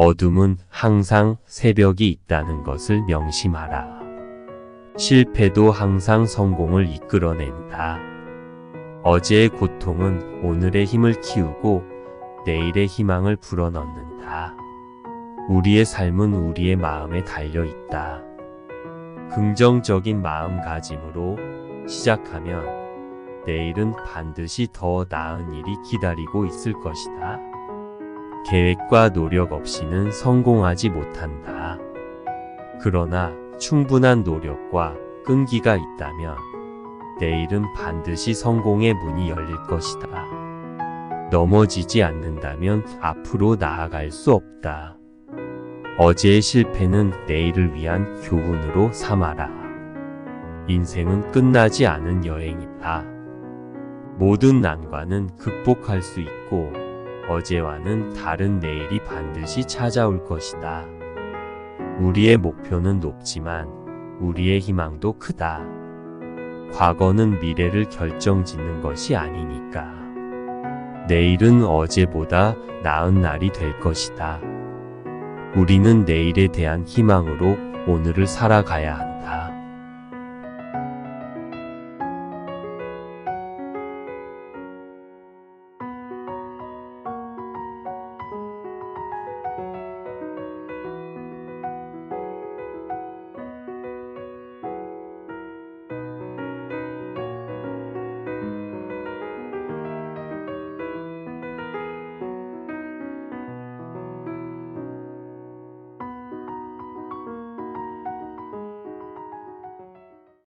어둠은 항상 새벽이 있다는 것을 명심하라. 실패도 항상 성공을 이끌어낸다. 어제의 고통은 오늘의 힘을 키우고 내일의 희망을 불어넣는다. 우리의 삶은 우리의 마음에 달려 있다. 긍정적인 마음가짐으로 시작하면 내일은 반드시 더 나은 일이 기다리고 있을 것이다. 계획과 노력 없이는 성공하지 못한다. 그러나 충분한 노력과 끈기가 있다면 내일은 반드시 성공의 문이 열릴 것이다. 넘어지지 않는다면 앞으로 나아갈 수 없다. 어제의 실패는 내일을 위한 교훈으로 삼아라. 인생은 끝나지 않은 여행이다. 모든 난관은 극복할 수 있고 어제와는 다른 내일이 반드시 찾아올 것이다. 우리의 목표는 높지만 우리의 희망도 크다. 과거는 미래를 결정짓는 것이 아니니까. 내일은 어제보다 나은 날이 될 것이다. 우리는 내일에 대한 희망으로 오늘을 살아가야 한다.